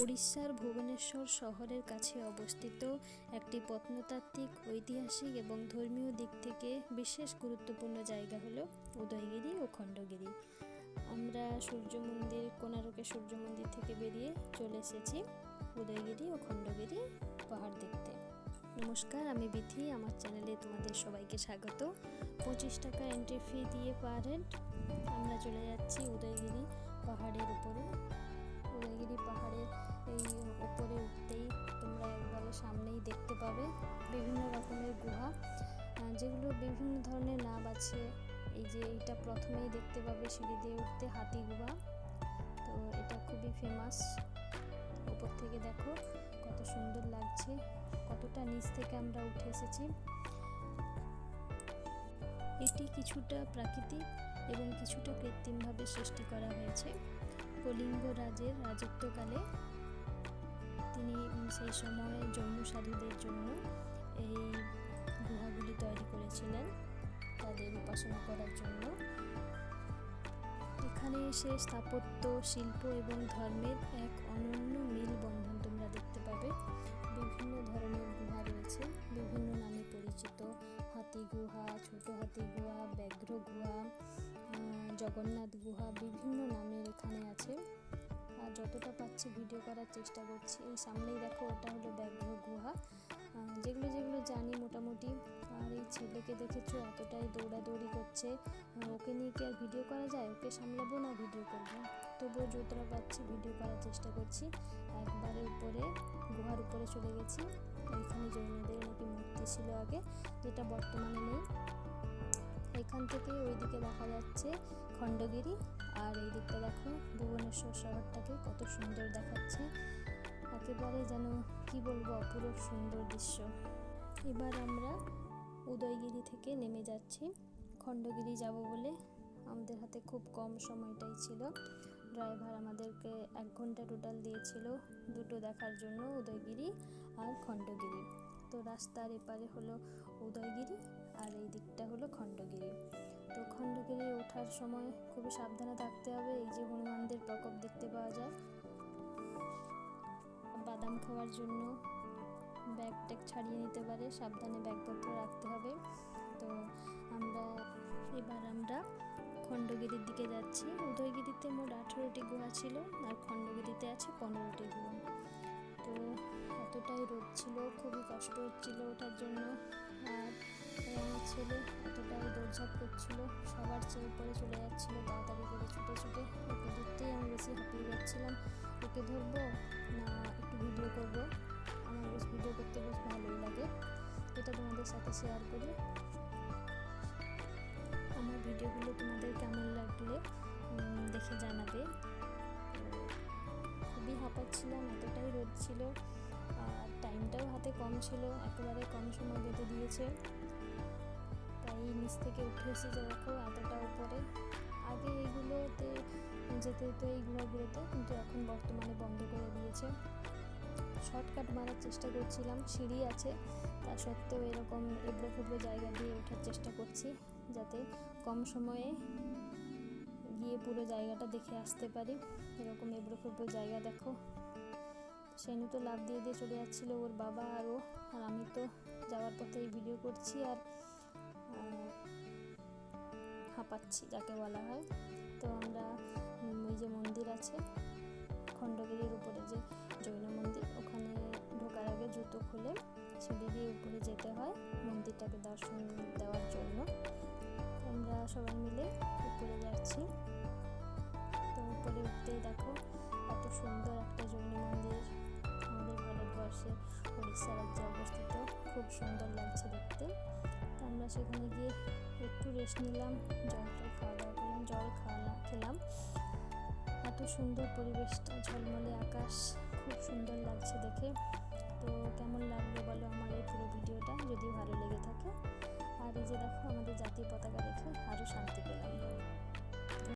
উড়িষ্যার ভুবনেশ্বর শহরের কাছে অবস্থিত একটি প্রত্নতাত্ত্বিক, ঐতিহাসিক এবং ধর্মীয় দিক থেকে বিশেষ গুরুত্বপূর্ণ জায়গা হলো উদয়গিরি ও খণ্ডগিরি। আমরা সূর্য মন্দির কোনারকের সূর্য মন্দির থেকে বেরিয়ে চলে এসেছি উদয়গিরি ও খণ্ডগিরি পাহাড় দেখতে। নমস্কার, আমি বিথি, আমার চ্যানেলে তোমাদের সবাইকে স্বাগত। পঁচিশ টাকা এন্ট্রি ফি দিয়ে পার হেড আমরা চলে যাচ্ছি উদয়গিরি পাহাড়ের উপরে। উদয়গিরি পাহাড়ের এই উপরে উঠতেই তোমরা একবারে সামনেই দেখতে পাবে বিভিন্ন রকমের গুহা যেগুলো বিভিন্ন ধরনের নাম আছে। এই যে এইটা প্রথমেই দেখতে পাবে সিঁড়ি দিয়ে উঠতে হাতি গুহা। তো এটা খুবই ফেমাস উপর থেকে দেখো কত সুন্দর লাগছে, কতটা নিচ থেকে আমরা উঠে এসেছি। এটি কিছুটা প্রাকৃতিক এবং কিছুটা কৃত্রিমভাবে সৃষ্টি করা হয়েছে। কলিঙ্গ রাজের রাজত্বকালে তিনি সেই সময় জন্মসারীদের জন্য এই গুহাগুলি তৈরি করেছিলেন তাদের উপাসনা করার জন্য। এখানে এসে স্থাপত্য, শিল্প এবং ধর্মের এক অনন্য মিল বন্ধন তোমরা দেখতে পাবে। বিভিন্ন ধরনের গুহা রয়েছে, বিভিন্ন নামে পরিচিত। হাতি গুহা, ছোট হাতি গুহা, ব্যাঘ্র গুহা জগন্নাথ গুহা, বিভিন্ন আর যতটা পাচ্ছি ভিডিও করার চেষ্টা করছি। এই সামনেই দেখো ওটা হলো ব্যাঘ্র গুহা। যেগুলো যেগুলো জানি মোটামুটি, আর এই ছেলেকে দেখেছ এতটাই দৌড়াদৌড়ি করছে। ওকে নিয়ে কি আর ভিডিও করা যায়? ওকে সামলাবো না ভিডিও করব? তবুও যতটা পাচ্ছি ভিডিও করার চেষ্টা করছি। একবারে উপরে, গুহার উপরে চলে গেছি। এখানে জৈনদের নাকি মূর্তি ছিল আগে, যেটা বর্তমানে নেই। এখান থেকে ওইদিকে দেখা যাচ্ছে খণ্ডগিরি। আর এই দিকটা দেখো, ভুবনেশ্বর শহরটাকে কত সুন্দর দেখাচ্ছে। একেবারে যেন, কি বলব, অপরূপ সুন্দর দৃশ্য। এবার আমরা উদয়গিরি থেকে নেমে যাচ্ছি। খণ্ডগিরি যাব বলে আমাদের হাতে খুব কম সময়টাই ছিল। ড্রাইভার আমাদেরকে এক ঘণ্টা টোটাল দিয়েছিল দুটো দেখার জন্য উদয়গিরি আর খণ্ডগিরি। তো রাস্তার এপারে হলো উদয়গিরি। দিকটা হলো খণ্ডগিরি। তো খণ্ডগিরি ওঠার সময় খুবই সাবধানে থাকতে হবে। এই যে হনুমানদের প্রকোপ দেখতে পাওয়া যায়। বাদাম খাওয়ার জন্য ব্যাগ ট্যাগ ছাড়িয়ে নিতে পারে। সাবধানে ব্যাগপত্র রাখতে হবে। তো আমরা, এবার আমরা খণ্ডগিরির দিকে যাচ্ছি। উদয়গিরিতে মোট আঠেরোটি গুহা ছিল আর খণ্ডগিরিতে আছে পনেরোটি গুহা। তো এতটাই রোদ ছিল, খুবই কষ্ট হচ্ছিল ওঠার জন্য। আর আমার ছেলে এতটাই দৌড়ঝাঁপ করছিল, সবার চেয়ে উপরে চলে যাচ্ছিল, তাড়াতাড়ি করে ছুটে ছুটে। ওকে ধরতেই আমি বেশি হাঁপিয়ে যাচ্ছিলাম। ওকে ধরবো না একটু ভিডিও করব? আমার বেশ ভিডিও করতে বেশ ভালোই লাগে। এটা তোমাদের সাথে শেয়ার করি। আমার ভিডিওগুলো তোমাদের কেমন লাগলে দেখে জানাবে। খুবই হাঁপাচ্ছিলাম, এতটাই রোদ ছিল। আর টাইমটাও হাতে কম ছিল, একেবারে কম সময় বেঁধে দিয়েছে। নিচ থেকে উঠে এসে যে দেখো এতটা উপরে। আগে এইগুলোতে যেতে হতো এই গুহাগুলোতে কিন্তু এখন বর্তমানে বন্ধ করে দিয়েছে। শর্টকাট মারার চেষ্টা করছিলাম, সিঁড়ি আছে। তা সত্ত্বেও এরকম এবড়ো খেবড়ো জায়গা দিয়ে ওঠার চেষ্টা করছি, যাতে কম সময়ে গিয়ে পুরো জায়গাটা দেখে আসতে পারি। এরকম এবড়ো খেবড়ো জায়গা দেখো। সেনু তো লাভ দিয়ে দিয়ে চলে যাচ্ছিল, ওর বাবা আর ও, আর আমি তো যাওয়ার পথে এই ভিডিও করছি। আর হাঁপাচ্ছি, যাকে বলা হয়। তো আমরা ওই যে মন্দির আছে, খণ্ডগিরির উপরে যে জৈন মন্দির, ওখানে ঢোকার আগে জুতো খুলে সিঁড়ি দিয়ে উপরে যেতে হয় মন্দিরটাকে দর্শন দেওয়ার জন্য। আমরা সবাই মিলে উপরে যাচ্ছি। তো উপরে উঠতেই দেখো, এত সুন্দর একটা জৈন মন্দির। আমাদের ভারতবর্ষে উড়িষ্যা রাজ্যে অবস্থিত। খুব সুন্দর লাগছে দেখতে। আমরা সেখানে গিয়ে একটু রেস্ট নিলাম জল টল খাওয়া দাওয়া করলাম, জল খাওয়া খেলাম। এত সুন্দর পরিবেশটা, ঝলমলে আকাশ, খুব সুন্দর লাগছে দেখে। তো কেমন লাগল বলো আমার এই পুরো ভিডিওটা, যদি ভালো লেগে থাকে। আর এই যে দেখো আমাদের জাতীয় পতাকা দেখে আরও শান্তি পেলাম।